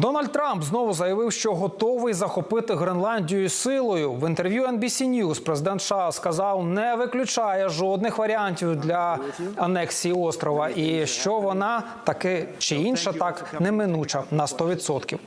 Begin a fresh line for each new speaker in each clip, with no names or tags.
Дональд Трамп знову заявив, що готовий захопити Гренландію силою. В інтерв'ю NBC News президент США сказав, не виключає жодних варіантів для анексії острова, і що вона таки чи інша так неминуча на 100%.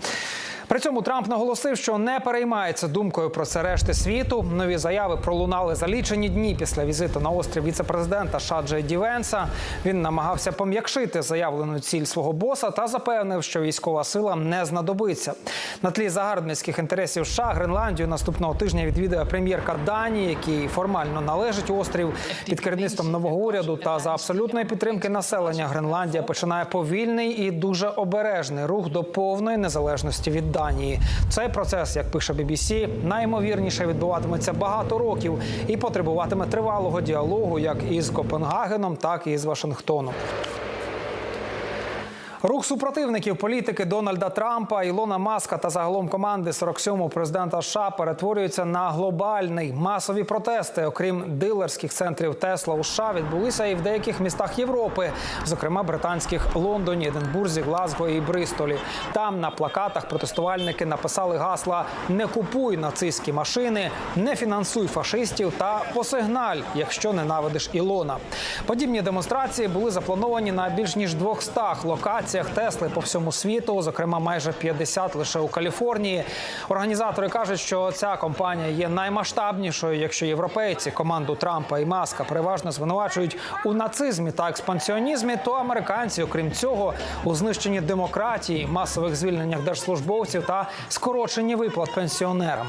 При цьому Трамп наголосив, що не переймається думкою про це решти світу. Нові заяви пролунали за лічені дні після візиту на острів віце-президента США Джей Ді Венса. Він намагався пом'якшити заявлену ціль свого боса та запевнив, що військова сила не знадобиться. На тлі загарбницьких інтересів США Гренландію наступного тижня відвідає прем'єрка Данії, який формально належить острів під керівництвом нового уряду та за абсолютної підтримки населення. Гренландія починає повільний і дуже обережний рух до повної незалежності від Данії. Цей процес, як пише BBC, наймовірніше відбуватиметься багато років і потребуватиме тривалого діалогу як із Копенгагеном, так і з Вашингтоном. Рух супротивників політики Дональда Трампа, Ілона Маска та загалом команди 47-го президента США перетворюються на глобальний масові протести. Окрім дилерських центрів Тесла у США, відбулися і в деяких містах Європи, зокрема британських Лондоні, Единбурзі, Глазго і Бристолі. Там на плакатах протестувальники написали гасла Не купуй нацистські машини, не фінансуй фашистів та посигналь, якщо ненавидиш Ілона. Подібні демонстрації були заплановані на більш ніж 200 локаціях Тесли по всьому світу, зокрема майже 50 лише у Каліфорнії. Організатори кажуть, що ця компанія є наймасштабнішою, якщо європейці команду Трампа і Маска переважно звинувачують у нацизмі та експансіонізмі, то американці, окрім цього, у знищенні демократії, масових звільненнях держслужбовців та скороченні виплат пенсіонерам.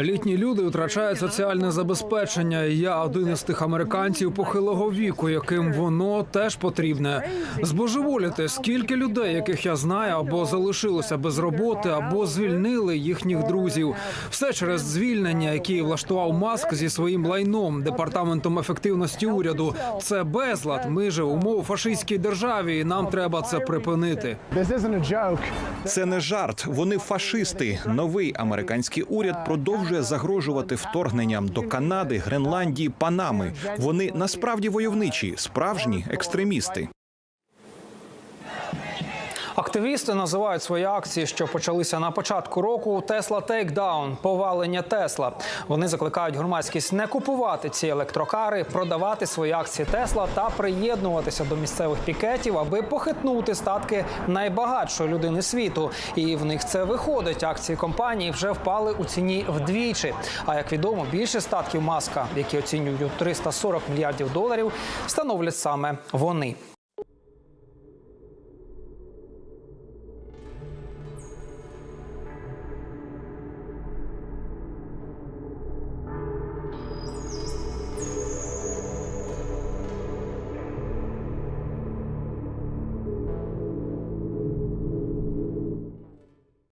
Літні люди втрачають соціальне забезпечення. і Я один із тих американців похилого віку, яким воно теж потрібне. Збожеволіти, скільки людей, яких я знаю, або залишилося без роботи, або звільнили їхніх друзів. Все через звільнення, які влаштував маск зі своїм лайном, департаментом ефективності уряду. Це безлад. Ми живемо у фашистській державі, і нам треба це припинити.
Це не жарт. Вони фашисти. Новий американський уряд продовжує загрожувати вторгненням до Канади, Гренландії, Панами. Вони насправді войовничі, справжні екстремісти.
Активісти називають свої акції, що почалися на початку року Тесла Тейкдаун повалення Тесла. Вони закликають громадськість не купувати ці електрокари, продавати свої акції Тесла та приєднуватися до місцевих пікетів, аби похитнути статки найбагатшої людини світу. І в них це виходить. Акції компанії вже впали у ціні вдвічі. А як відомо, більше статків маска, які оцінюють у 340 мільярдів доларів, становлять саме вони.